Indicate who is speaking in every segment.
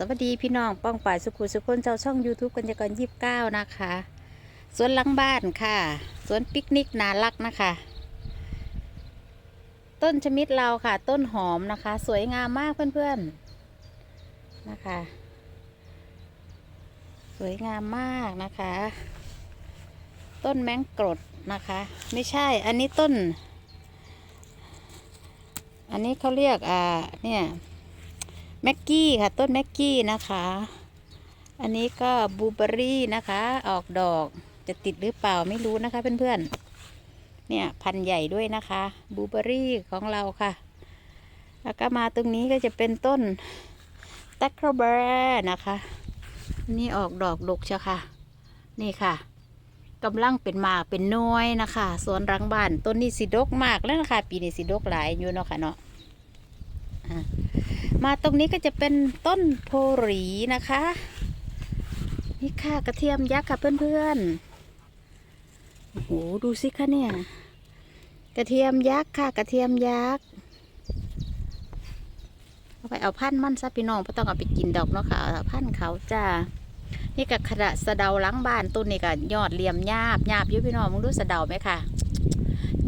Speaker 1: สวัสดีพี่น้องป้องป่ายสุขุสุคนเจ้าช่อง YouTube กันยากรยี่สิบเก้านะคะสวนหลังบ้านค่ะสวนปิกนิกนารักนะคะ ต้นชมิดเราค่ะ ต้นหอมนะคะ สวยงามมากเพื่อนๆนะคะ สวยงามมากนะคะ ต้นแมงกรดนะคะ ไม่ใช่อันนี้ต้น อันนี้เขาเรียกอ่าเนี่ย แม็กกี้ค่ะ ต้นแม็กกี้นะคะ อันนี้ก็บูเบอรี่นะคะ ออกดอกจะติดหรือเปล่าไม่รู้นะคะเพื่อนๆ เนี่ยพันใหญ่ด้วยนะคะบูเบอรี่ของเราค่ะ แล้วก็มาตรงนี้ก็จะเป็นต้นตักโครเบอร์นะคะนนี่ออกดอกดกเชียวค่ะ นี่ค่ะกำลังเป็นหมากเป็นน้อยนะคะสวนรังบ้านต้นนี้สีดกมากแล้วนะคะ ปีนี้สีดกหลายอยู่เนาะค่ะเนาะ มาตรงนี้ก็จะเป็นต้นโพหรีนะคะ นี่ค่ะกระเทียมยักษ์ค่ะเพื่อนๆโอ้โหดูสิคะเนี่ย กระเทียมยักษ์ค่ะ กระเทียมยักษ์เอาไปเอาพันมันซะพี่น้องไม่ต้องเอาไปกินดอกเนาะค่ะเอาพันเขาจ้านี่กับขระสะเดาล้างบ้านต้นนี่ก็ยอดเหลี่ยมหยาบหยาบยู่พี่น้องมึงดูสะเดาไหมค่ะ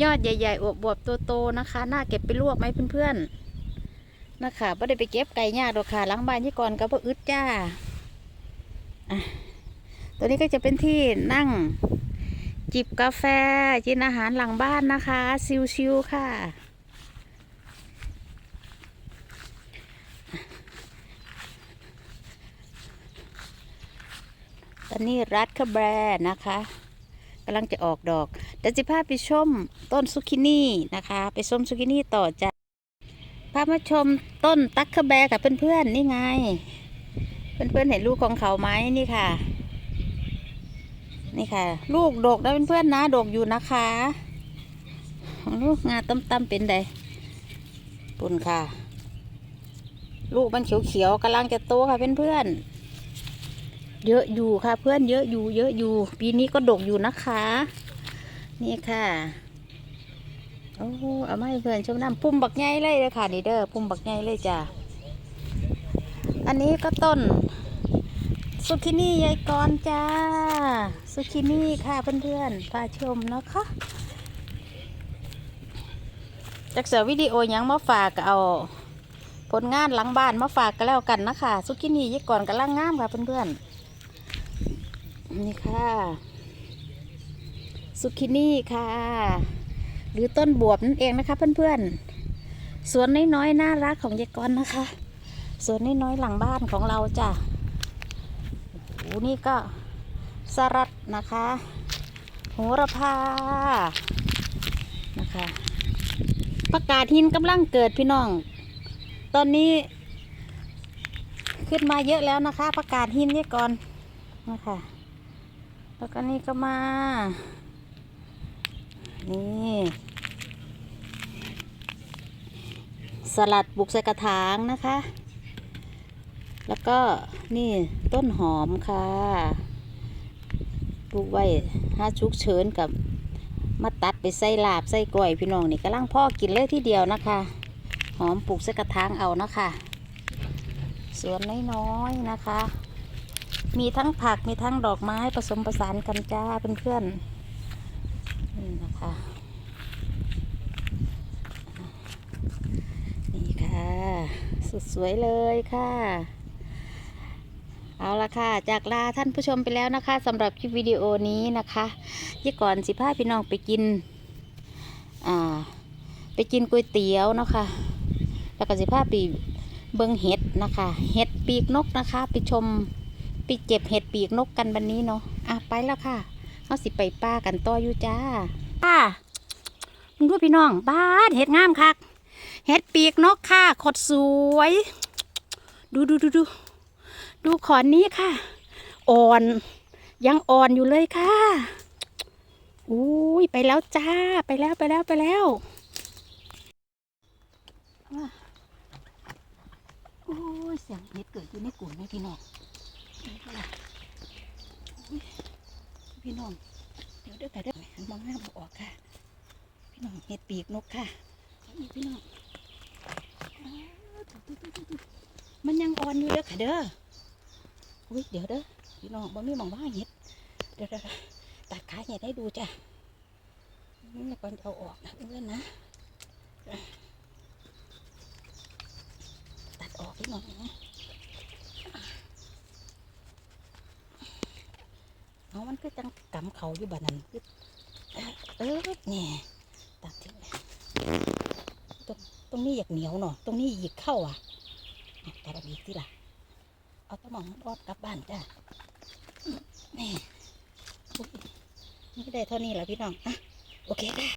Speaker 1: ยอดใหญ่ๆอวบๆตัวโตนะคะ น่าเก็บไปลวกไหมเพื่อนๆ นะคะไม่ได้ไปเก็บไก่ยากหรอกค่ะล้างบ้านที่ก่อนก็บ่อึดจ้าอะตัวนี้ก็จะเป็นที่นั่งจิบกาแฟกินอาหารหลังบ้านนะคะ ชิวๆค่ะ ตอนนี้รัดคาแบรนะคะกำลังจะออกดอกเดี๋ยวจะพาไปชมต้นซุกินี่นะคะ ไปชมซุกินี่ต่อจ้ะ พามาชมต้นตักขแบกับเพื่อนๆนี่ไง เพื่อนๆเห็นลูกของเขาไหมนี่ค่ะ นี่ค่ะ ลูกดกนะเพื่อนๆนะดกอยู่นะคะลูกงาต้มๆเป็นไดปุ่นค่ะ ลูกมันเขียวๆกำลังจะโตค่ะเพื่อนๆเยอะอยู่ค่ะเพื่อนเยอะอยู่ เยอะอยู่ ปีนี้ก็ดกอยู่นะคะ นี่ค่ะ โอ้เอามาให้เพื่อนชมน้ำปุ่มบักใหญ่เลยเลยค่ะนี่เด้อปุ่มบักใหญ่เลยจ้ะอันนี้ก็ต้นสุกินี่ยายกรจ้าสุกินี่ค่ะเพื่อนๆพาชมนะคะจากเสือวิดีโอยังมาฝากเอาผลงานหลังบ้านมาฝากกันแล้วกันนะคะสุกินี่ยายกรกำลังงามค่ะเพื่อนๆนี่ค่ะสุกินี่ค่ะ หรือต้นบวบนั่นเองนะคะ เพื่อนๆ สวนน้อยๆน่ารักของยายกรนะคะ สวนน้อยๆหลังบ้านของเราจ้ะโอ้โหนี่ก็สลัดนะคะโหระพานะคะประกาศหินกำลังเกิดพี่น้อง ตอนนี้ ขึ้นมาเยอะแล้วนะคะ ประกาศหินยายกรนะคะแล้วก็นี่ก็มา นี่สลัดบุกใส่กระถางนะคะ แล้วก็นี่ต้นหอมค่ะปลูกไว้ห้าชุกเฉินกับมาตัดไปใส่ลาบใส่กล้วยพี่น้องนี่กำลังพ่อกินเลยที่เดียวนะคะ หอมปลูกใส่กระถางเอานะคะสวนน้อยๆนะคะ มีทั้งผักมีทั้งดอกไม้ผสมผสานกันจ้าเพื่อนๆ นี่นะคะ นี่ค่ะ สุดสวยเลยค่ะ เอาละค่ะ จากลาท่านผู้ชมไปแล้วนะคะสำหรับคลิปวิดีโอนี้นะคะยี่ก่อนสิพาพี่น้องไปกิน อ่า ไปกินก๋วยเตี๋ยวนะคะ แล้วก็สิพาไปเบิงเห็ดนะคะ เห็ดปีกนกนะคะ ไปชมไปเก็บเห็ดปีกนกกันวันนี้เนาะ อะไปแล้วค่ะ เขาสิไปป้ากันต่ออยู่จ้าป้ามึงดูพี่น้องบ้านเห็ดงามคักเห็ดปีกนกค่ะขดสวย ดูดูดูดูดูขอนนี้ค่ะ อ่อน ยังอ่อนอยู่เลยค่ะอุ้ยไปแล้วจ้าไปแล้วไปแล้วไปแล้วอะโอ้ยเสียงเห็ดเกิดอยู่ในกลุ่มเลยพี่น้องนี่ก็ล่ะอุ๊ย พี่น้อง เดี๋ยวเดี๋ยวแต่เดี๋ยวหันมองหน้าบอกออกค่ะ พี่น้องเห็ดปีกนกค่ะนี่พี่น้อง มันยังอ่อนอยู่เด้อค่ะเด้ออุ้ยเดี๋ยวเด้อพี่น้องบ่มีมองว่าเห็ด เดี๋ยวเดี๋ยวเดี๋ยวตัดขาเห็ดให้ดูจ้ะนี่ก่อนจะเอาออกนะเพื่อนนะ ตัดออกนิดหน่อยนะ เอามันก็จังกำเขาอยู่บ้านนั้นคือเออเนี่ยตัดทิ้งตรงตรงนี้อยากเหนียวเนาะตรงนี้หยิกเข้าอะตัดอีกทีละเอาตะมองรอดกลับบ้านจ้ะนี่อุ๊ยนี่ได้เท่านี้แหละพี่น้องอะโอเคค่ะ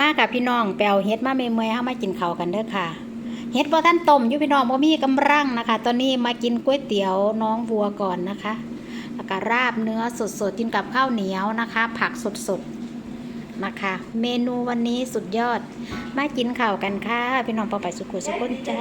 Speaker 1: มากับพี่น้องแปลวเฮ็ดมาเมย์เมย์เข้ามากินข้าวกันเด้อค่ะเฮ็ดบ่ท่านต้มอยู่พี่น้องบ่มีกำลังนะคะ ตอนนี้มากินก๋วยเตี๋ยวน้องวัวก่อนนะคะ แล้วก็ราบเนื้อสดๆกินกับข้าวเหนียวนะคะ ผักสดๆนะคะ เมนูวันนี้สุดยอด มากินข่าวกันค่ะพี่น้องปอไปสุขุสุขนจ้า